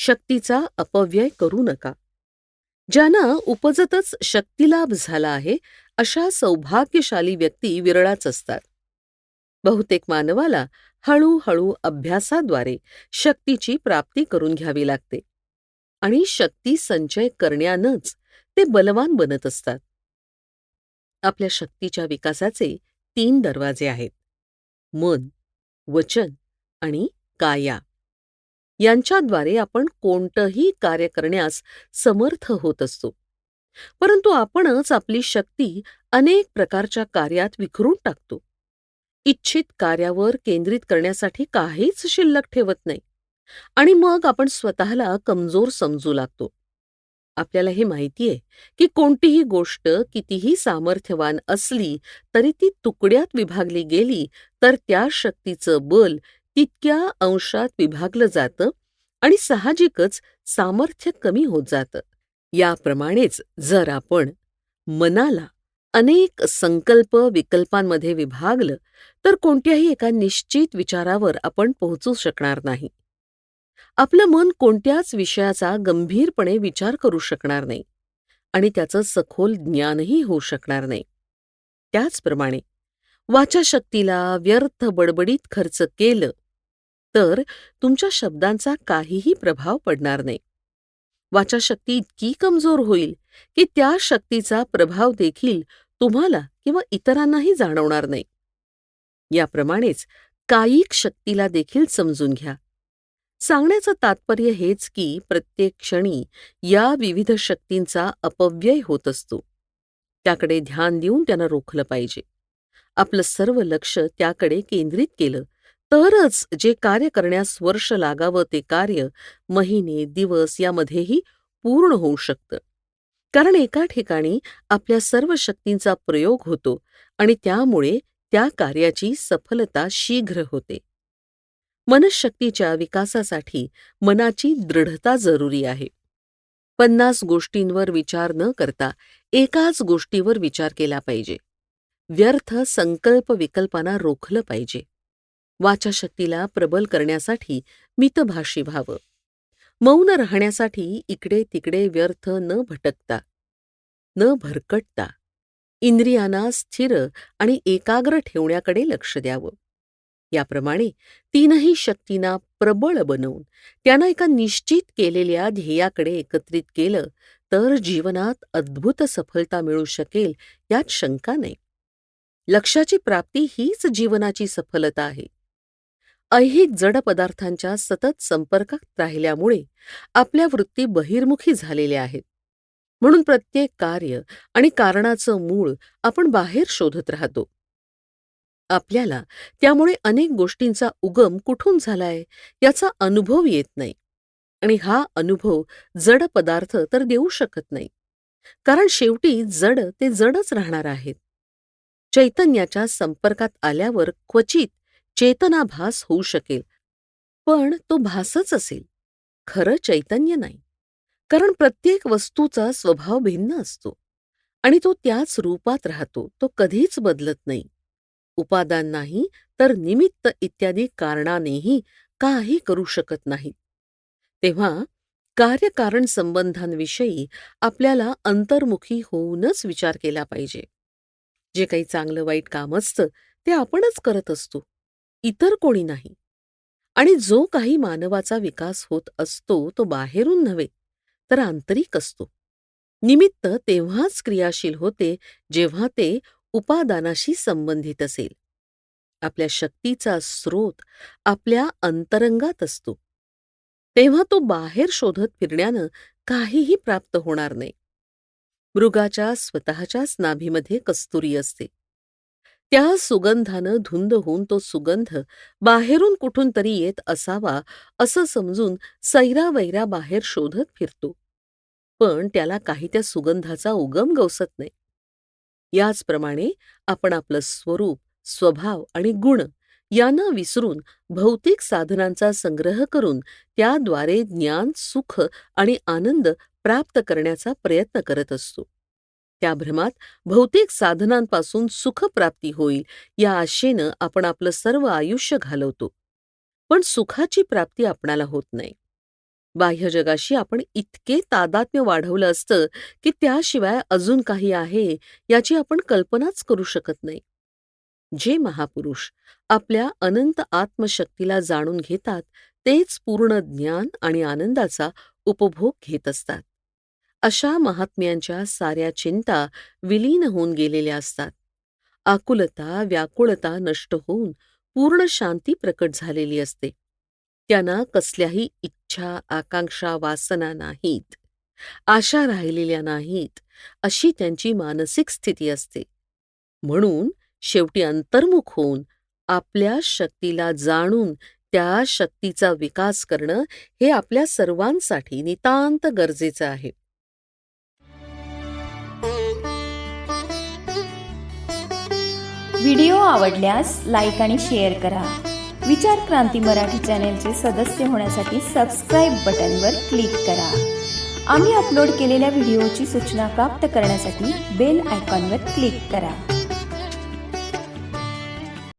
शक्तीचा अपव्यय करू नका. ज्यांना उपजतच शक्तिलाभ झाला आहे अशा सौभाग्यशाली व्यक्ती विरळाच असतात. बहुतेक मानवाला हळूहळू अभ्यासाद्वारे शक्तीची प्राप्ती करून घ्यावी लागते आणि शक्ती संचय करण्यानंच ते बलवान बनत असतात. आपल्या शक्तीच्या विकासाचे तीन दरवाजे आहेत. मन वचन आणि काया. यांच्याद्वारे आपण कोणतंही कार्य करण्यास समर्थ होत असतो. परंतु आपणच आपली शक्ती अनेक प्रकारच्या कार्यात विखरून टाकतो. इच्छित कार्यावर केंद्रित करण्यासाठी काहीच शिल्लक ठेवत नाही. आणि मग आपण स्वतःला कमजोर समजू लागतो. आपल्याला हे माहितीये की कोणतीही गोष्ट कितीही सामर्थ्यवान असली तरी ती तुकड्यात विभागली गेली तर त्या शक्तीचं बल इतक्या अंशात विभागलं जातं आणि साहजिकच सामर्थ्य कमी होत जातं. याप्रमाणेच जर आपण मनाला अनेक संकल्प विकल्पांमध्ये विभागलं तर कोणत्याही एका निश्चित विचारावर आपण पोहोचू शकणार नाही. आपलं मन कोणत्याच विषयाचा गंभीरपणे विचार करू शकणार नाही आणि त्याचं सखोल ज्ञानही होऊ शकणार नाही. त्याचप्रमाणे वाचाशक्तीला व्यर्थ बडबडीत खर्च केलं तर तुमच्या शब्दांचा काहीही प्रभाव पडणार नाही. वाचाशक्ती इतकी कमजोर होईल की त्या शक्तीचा प्रभाव देखील तुम्हाला किंवा इतरांनाही जाणवणार नाही. याप्रमाणेच कायिक शक्तीला देखील समजून घ्या. सांगण्याचं तात्पर्य हेच की प्रत्येक क्षणी या विविध शक्तींचा अपव्यय होत असतो. त्याकडे ध्यान देऊन त्यांना रोखलं पाहिजे. आपलं सर्व लक्ष त्याकडे केंद्रित केलं तरच जे कार्य करण्यास वर्ष लागावं ते कार्य महिने दिवस यामध्येही पूर्ण होऊ शकतं. कारण एका ठिकाणी आपल्या सर्व शक्तींचा प्रयोग होतो आणि त्यामुळे त्या कार्याची सफलता शीघ्र होते. मनशक्तीच्या विकासासाठी मनाची दृढता जरुरी आहे. पन्नास गोष्टींवर विचार न करता एकाच गोष्टीवर विचार केला पाहिजे. व्यर्थ संकल्प विकल्पांना रोखलं पाहिजे. वाचाशक्तीला प्रबल करण्यासाठी मितभाषी व्हावं. मौन राहण्यासाठी इकडे तिकडे व्यर्थ न भटकता न भरकटता इंद्रियांना स्थिर आणि एकाग्र ठेवण्याकडे लक्ष द्यावं. याप्रमाणे तीनही शक्तींना प्रबळ बनवून त्यांना एका निश्चित केलेल्या ध्येयाकडे एकत्रित केलं तर जीवनात अद्भुत सफलता मिळू शकेल यात शंका नाही. लक्षाची प्राप्ती हीच जीवनाची सफलता आहे. ऐहिक जड पदार्थांच्या सतत संपर्कात राहिल्यामुळे आपल्या वृत्ती बहिर्मुखी झालेल्या आहेत. म्हणून प्रत्येक कार्य आणि कारणाचं मूळ आपण बाहेर शोधत राहतो. आपल्याला त्यामुळे अनेक गोष्टींचा उगम कुठून झालाय याचा अनुभव येत नाही. आणि हा अनुभव जड पदार्थ तर देऊ शकत नाही. कारण शेवटी जड ते जडच राहणार आहेत. चैतन्याच्या संपर्कात आल्यावर क्वचित चेतनाभास होऊ शकेल. पण तो भासच असेल. खरं चैतन्य नाही. कारण प्रत्येक वस्तूचा स्वभाव भिन्न असतो. आणि तो त्याच रूपात राहतो तो कधीच बदलत नाही. उपादान नाही तर निमित्त इत्यादी कारणानेही काही करू शकत नाही तेव्हा कार्यकारण संबंधांविषयी आपल्याला अंतर्मुखी होऊनच विचार केला पाहिजे. जे काही चांगलं वाईट काम असतं ते आपणच करत असतो. इतर कोणी नाही. आणि जो काही मानवाचा विकास होत असतो तो बाहेरून नव्हे तर आंतरिक असतो. निमित्त तेव्हाच क्रियाशील होते जेव्हा ते उपादानाशी संबंधित असेल. आपल्या शक्तीचा स्रोत आपल्या अंतरंगात असतो. तेव्हा तो बाहेर शोधत फिरण्यानं काहीही प्राप्त होणार नाही. मृगाच्या स्वतःच्याच नाभीमध्ये कस्तुरी असते. त्या सुगंधानं धुंद होऊन तो सुगंध बाहेरून कुठून तरी येत असावा असं समजून सैरावैरा बाहेर शोधत फिरतो. पण त्याला काही त्या सुगंधाचा उगम गवसत नाही. याचप्रमाणे आपण आपलं स्वरूप स्वभाव आणि गुण यांना विसरून भौतिक साधनांचा संग्रह करून त्याद्वारे ज्ञान सुख आणि आनंद प्राप्त करण्याचा प्रयत्न करत असतो. त्या भ्रमात भौतिक साधनांपासून सुखप्राप्ती होईल या आशेनं आपण आपलं सर्व आयुष्य घालवतो. पण सुखाची प्राप्ती आपणाला होत नाही. बाह्य जगाशी आपण इतके तादात्म्य वाढवलं असतं की त्याशिवाय अजून काही आहे याची आपण कल्पनाच करू शकत नाही. जे महापुरुष आपल्या अनंत आत्मशक्तीला जाणून घेतात तेच पूर्ण ज्ञान आणि आनंदाचा उपभोग घेत असतात. अशा महात्म्यांच्या साऱ्या चिंता विलीन होऊन गेलेल्या असतात. आकुलता व्याकुळता नष्ट होऊन पूर्ण शांती प्रकट झालेली असते. त्यांना कसल्याही इच्छा आकांक्षा वासना नाहीत. आशा राहिलेल्या नाहीत अशी त्यांची मानसिक स्थिती असते. म्हणून शेवटी अंतर्मुख होऊन आपल्या शक्तीला जाणून त्या शक्तीचा विकास करणं हे आपल्या सर्वांसाठी नितांत गरजेचं आहे. व्हिडिओ आवडल्यास लाईक आणि शेअर करा. विचार क्रांती मराठी चॅनेलचे सदस्य होण्यासाठी सबस्क्राईब बटनवर क्लिक करा. आम्ही अपलोड केलेल्या व्हिडिओची सूचना प्राप्त करण्यासाठी बेल आयकॉनवर क्लिक करा.